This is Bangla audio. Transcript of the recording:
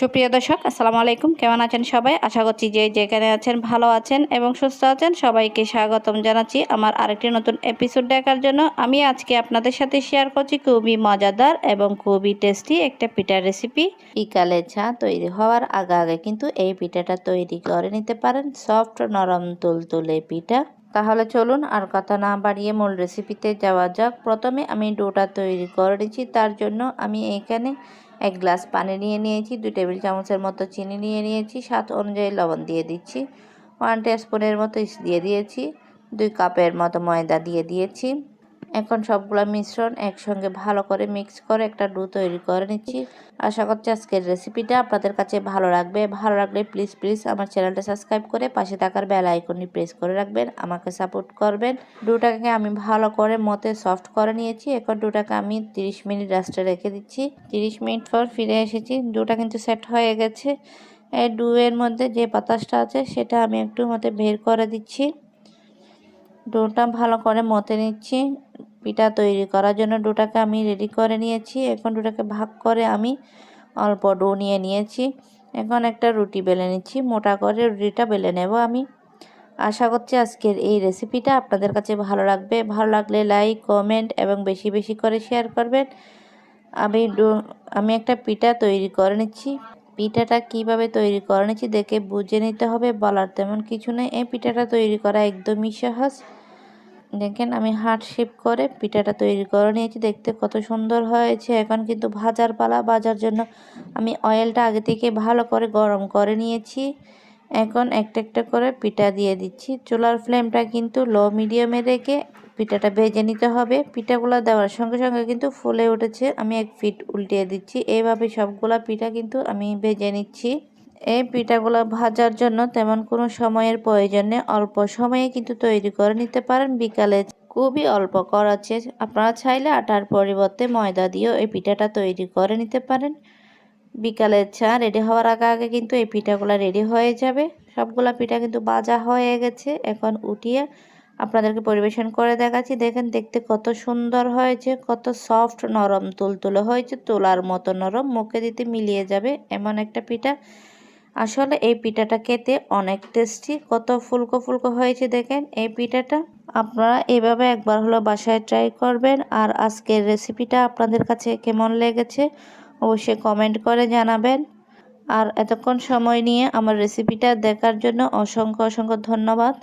সুপ্রিয় দর্শক, আসসালামু আলাইকুম। কেমন আছেন সবাই? আশা করছি যে যেখানে আছেন ভালো আছেন এবং সুস্থ আছেন। সবাইকে স্বাগতম জানাচ্ছি আমার আরেকটি নতুন এপিসোড দেখার জন্য। আমি আজকে আপনাদের সাথে শেয়ার করছি খুবই মজাদার এবং খুবই টেস্টি একটা পিঠার রেসিপি বিকালে চা তৈরি হওয়ার আগে আগে কিন্তু এই পিঠাটা তৈরি করে নিতে পারেন। সফট নরম তুলতুলে পিঠা। তাহলে চলুন আর কথা না বাড়িয়ে মূল রেসিপিতে যাওয়া যাক। প্রথমে আমি ডোটা তৈরি করে নিয়েছি তার জন্য আমি এখানে এক গ্লাস পানি নিয়ে নিয়েছি, দুই টেবিল চামচের মতো চিনি নিয়ে নিয়েছি, স্বাদ অনুযায়ী লবণ দিয়ে দিচ্ছি ওয়ান স্পুনের মতো ইস দিয়ে দিয়েছি, দুই কাপের মতো ময়দা দিয়ে দিয়েছি। এখন সবগুলো মিশ্রণ একসঙ্গে ভালো করে মিক্স করে একটা ডু তৈরি করে নিচ্ছি। আশা করছি আজকের রেসিপিটা আপনাদের কাছে ভালো লাগবে। ভালো লাগলে প্লিজ প্লিজ আমার চ্যানেলটা সাবস্ক্রাইব করে পাশে থাকার বেল আইকনটি প্রেস করে রাখবেন, আমাকে সাপোর্ট করবেন। ডোটাকে আমি ভালো করে মতে সফট করে নিয়েছি। এখন ডোটাকে আমি 30 মিনিট রেস্টে রেখে দিচ্ছি। 30 মিনিট পর ফিরে এসেছি। ডোটা কিন্তু সেট হয়ে গেছে। এই ডুয়ের মধ্যে যে বাতাসটা আছে সেটা আমি একটু মতে বের করে দিচ্ছি। ডোটা ভালো করে মতে নিচ্ছি। পিঠা তৈরি করার জন্য ডোটাকে আমি রেডি করে নিয়েছি। এখন ডোটাকে ভাগ করে আমি অল্প ডো নিয়ে নিয়েছি। এখন একটা রুটি বেলে নিচ্ছি, মোটা করে রুটিটা বেলে নেব আমি। আশা করছি আজকের এই রেসিপিটা আপনাদের কাছে ভালো লাগবে। ভালো লাগলে লাইক কমেন্ট এবং বেশি বেশি করে শেয়ার করবেন। আমি ডো, আমি একটা পিঠা তৈরি করে নিচ্ছি। পিঠাটা কীভাবে তৈরি করে নিচ্ছি দেখে বুঝে নিতে হবে। বলার তেমন কিছু নেই। এই পিঠাটা তৈরি করা একদমই সহজ। দেখেন আমি হার্ট শেপ করে পিঠাটা তৈরি করে নিয়েছি। দেখতে কত সুন্দর হয়েছে। এখন কিন্তু ভাজার পালা, ভাজার জন্য আমি অয়েলটা আগে থেকে ভালো করে গরম করে নিয়েছি। এখন একটা একটা করে পিঠা দিয়ে দিচ্ছি। চুলার ফ্লেমটা কিন্তু লো মিডিয়ামে রেখে পিঠাটা ভেজে নিতে হবে। পিঠাগুলো দেওয়ার সঙ্গে সঙ্গে কিন্তু ফুলে উঠেছে। আমি এক ফিট উল্টিয়ে দিচ্ছি। এইভাবে সবগুলা পিঠা কিন্তু আমি ভেজে নিচ্ছি। এই পিঠাগুলো ভাজার জন্য তেমন কোনো সময়ের প্রয়োজন নেই অল্প সময়ে কিন্তু তৈরি করে নিতে পারেন বিকালে। খুবই অল্প করাচ্ছে আপনারা চাইলে আটার পরিবর্তে ময়দা দিয়েও এই পিঠাটা তৈরি করে নিতে পারেন। বিকালের চা রেডি হওয়ার আগে আগে কিন্তু এই পিঠাগুলো রেডি হয়ে যাবে। সবগুলা পিঠা কিন্তু বাজা হয়ে গেছে। এখন উঠিয়ে আপনাদেরকে পরিবেশন করে দেখাচ্ছি। দেখেন দেখতে কত সুন্দর হয়েছে, কত সফট নরম, তুলতুলে হয়েছে, তোলার মতো নরম, মুখে দিতে মিলিয়ে যাবে এমন একটা পিঠা। আসলে এই পিঠাটা খেতে অনেক টেস্টি কত ফুলকো ফুলকো হয়েছে দেখেন এই পিঠাটা। আপনারা এভাবে একবার হলো বাসায় ট্রাই করবেন। আর আজকের রেসিপিটা আপনাদের কাছে কেমন লেগেছে অবশ্যই কমেন্ট করে জানাবেন। আর এতক্ষণ সময় নিয়ে আমার রেসিপিটা দেখার জন্য অসংখ্য অসংখ্য ধন্যবাদ।